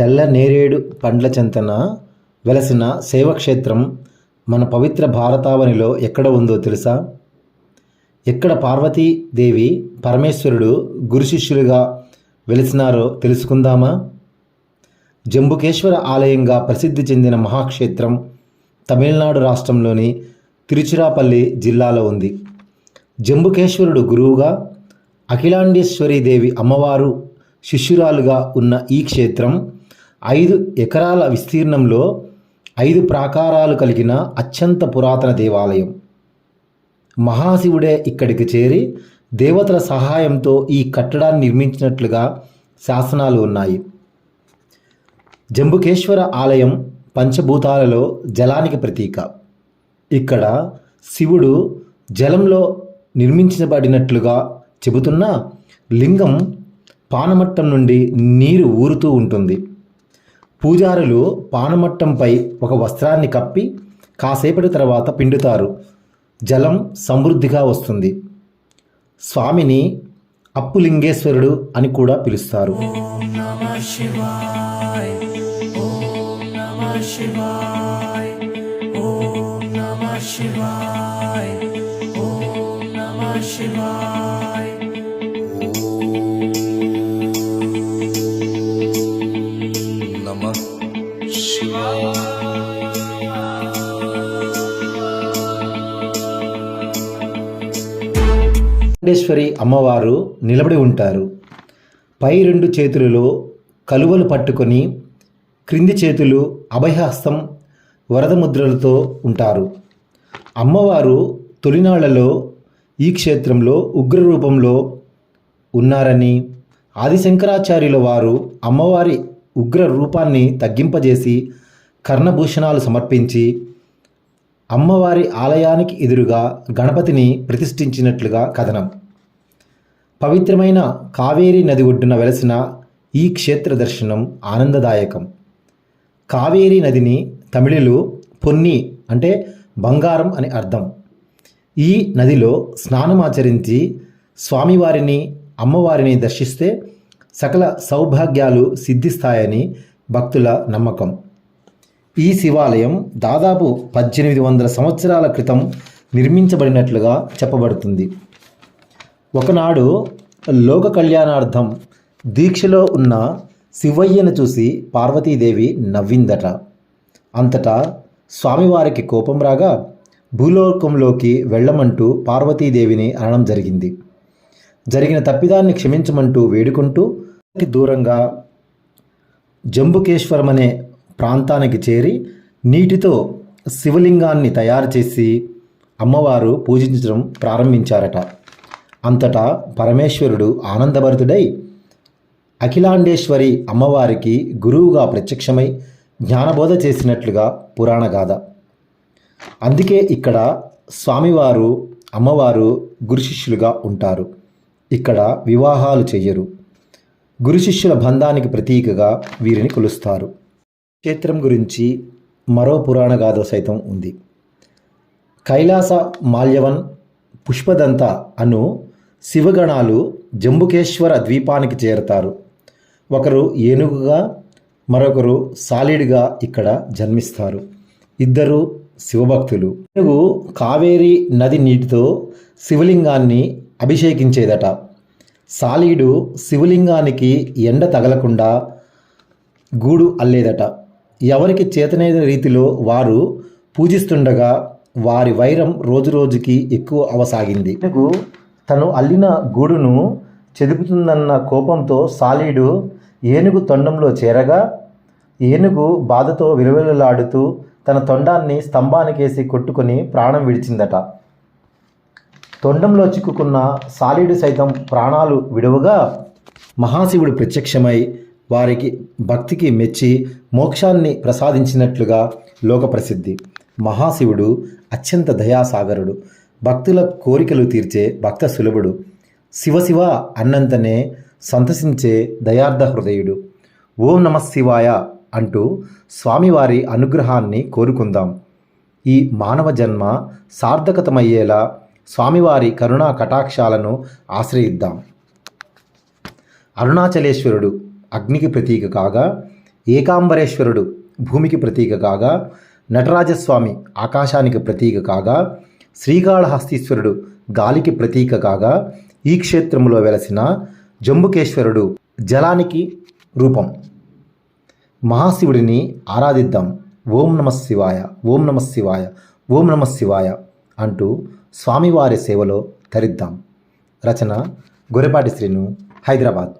తెల్ల నేరేడు పండ్ల చెంతన వెలసిన శైవక్షేత్రం మన పవిత్ర భారతావనిలో ఎక్కడ ఉందో తెలుసా? ఎక్కడ పార్వతీదేవి పరమేశ్వరుడు గురు శిష్యులుగా వెలిసినారో తెలుసుకుందామా? జంబుకేశ్వర ఆలయంగా ప్రసిద్ధి చెందిన మహాక్షేత్రం తమిళనాడు రాష్ట్రంలోని తిరుచిరాపల్లి జిల్లాలో ఉంది. జంబుకేశ్వరుడు గురువుగా అఖిలాండేశ్వరీదేవి అమ్మవారు శిష్యురాలుగా ఉన్న ఈ క్షేత్రం ఐదు ఎకరాల విస్తీర్ణంలో ఐదు ప్రాకారాలు కలిగిన అత్యంత పురాతన దేవాలయం. మహాశివుడే ఇక్కడికి చేరి దేవతల సహాయంతో ఈ కట్టడాన్ని నిర్మించినట్లుగా శాసనాలు ఉన్నాయి. జంబుకేశ్వర ఆలయం పంచభూతాలలో జలానికి ప్రతీక. ఇక్కడ శివుడు జలంలో నిర్మించబడినట్లుగా చెబుతున్న లింగం పానమట్టం నుండి నీరు ఊరుతూ ఉంటుంది. పూజారులు పానమట్టంపై ఒక వస్త్రాన్ని కప్పి కాసేపటి తర్వాత పిండుతారు. జలం సమృద్ధిగా వస్తుంది. స్వామిని అప్పులింగేశ్వరుడు అని కూడా పిలుస్తారు. నమ శివాయ అమ్మవారు నిలబడి ఉంటారు. పై రెండు చేతులలో కలువలు పట్టుకొని క్రింది చేతులు అభయహస్తం వరద ముద్రలతో ఉంటారు. అమ్మవారు తొలినాళ్ళలో ఈ క్షేత్రంలో ఉగ్ర రూపంలో ఉన్నారని ఆదిశంకరాచార్యుల వారు అమ్మవారి ఉగ్ర రూపాన్ని తగ్గింపజేసి కర్ణభూషణాలు సమర్పించి అమ్మవారి ఆలయానికి ఎదురుగా గణపతిని ప్రతిష్ఠించినట్లుగా కథనం. పవిత్రమైన కావేరీ నది ఒడ్డున వెలసిన ఈ క్షేత్ర దర్శనం ఆనందదాయకం. కావేరీ నదిని తమిళులు పొన్ని అంటే బంగారం అని అర్థం. ఈ నదిలో స్నానమాచరించి స్వామివారిని అమ్మవారిని దర్శిస్తే సకల సౌభాగ్యాలు సిద్ధిస్తాయని భక్తుల నమ్మకం. ఈ శివాలయం దాదాపు పద్దెనిమిది వందల సంవత్సరాల క్రితం నిర్మించబడినట్లుగా చెప్పబడుతుంది. ఒకనాడు లోక కళ్యాణార్థం దీక్షలో ఉన్న శివయ్యను చూసి పార్వతీదేవి నవ్విందట. అంతటా స్వామివారికి కోపం రాగా భూలోకంలోకి వెళ్ళమంటూ పార్వతీదేవిని అనడం జరిగింది. జరిగిన తప్పిదాన్ని క్షమించమంటూ వేడుకుంటూ దూరంగా జంబుకేశ్వరం అనే ప్రాంతానికి చేరి నీటితో శివలింగాన్ని తయారు చేసి అమ్మవారు పూజించడం ప్రారంభించారట. అంతటా పరమేశ్వరుడు ఆనందభరితుడై అఖిలాండేశ్వరి అమ్మవారికి గురువుగా ప్రత్యక్షమై జ్ఞానబోధ చేసినట్లుగా పురాణ గాథ. అందుకే ఇక్కడ స్వామివారు అమ్మవారు గురు శిష్యులుగా ఉంటారు. ఇక్కడ వివాహాలు చెయ్యరు. గురు శిష్యుల బంధానికి ప్రతీకగా వీరిని కొలుస్తారు. క్షేత్రం గురించి మరో పురాణ గాథ సైతం ఉంది. కైలాస మాల్యవన్ పుష్పదంత అను శివగణాలు జంబుకేశ్వర ద్వీపానికి చేరతారు. ఒకరు ఏనుగుగా మరొకరు సాలిడ్గా ఇక్కడ జన్మిస్తారు. ఇద్దరు శివభక్తులు. ఏనుగు కావేరి నది నీటితో శివలింగాన్ని అభిషేకించేదట. సాలీడు శివలింగానికి ఎండ తగలకుండా గూడు అల్లేదట. ఎవరికి చేతనైన రీతిలో వారు పూజిస్తుండగా వారి వైరం రోజురోజుకి ఎక్కువ అవసాగింది. తను అల్లిన గూడును చెదుపుతుందన్న కోపంతో సాలీడు ఏనుగు తొండంలో చేరగా ఏనుగు బాధతో విలువెలలాడుతూ తన తొండాన్ని స్తంభానికేసి కొట్టుకొని ప్రాణం విడిచిందట. తొండంలో చిక్కుకున్న సాలీడు సైతం ప్రాణాలు విడువగా మహాశివుడు ప్రత్యక్షమై వారికి భక్తికి మెచ్చి మోక్షాన్ని ప్రసాదించినట్లుగా లోక ప్రసిద్ధి మహాశివుడు అత్యంత దయాసాగరుడు. భక్తుల కోరికలు తీర్చే భక్త సులభుడు. శివశివ అన్నంతనే సంతసించే దయార్థ హృదయుడు. ఓం నమ శివాయ అంటూ స్వామివారి అనుగ్రహాన్ని కోరుకుందాం. ఈ మానవ జన్మ సార్థకతమయ్యేలా స్వామివారి కరుణా కటాక్షాలను ఆశ్రయిద్దాం. అరుణాచలేశ్వరుడు అగ్నికి ప్రతీక కాగా ఏకాంబరేశ్వరుడు భూమికి ప్రతీక కాగా నటరాజస్వామి ఆకాశానికి ప్రతీక కాగా శ్రీకాళహస్తీశ్వరుడు గాలికి ప్రతీక కాగా ఈ క్షేత్రంలో వెలసిన జంబుకేశ్వరుడు జలానికి రూపం. మహాశివుడిని ఆరాధిద్దాం. ఓం నమ శివాయ ఓం నమ శివాయ ఓం నమ శివాయ అంటూ స్వామివారి సేవలో తరిద్దాం. రచన గొరెపాటి శ్రీను హైదరాబాద్.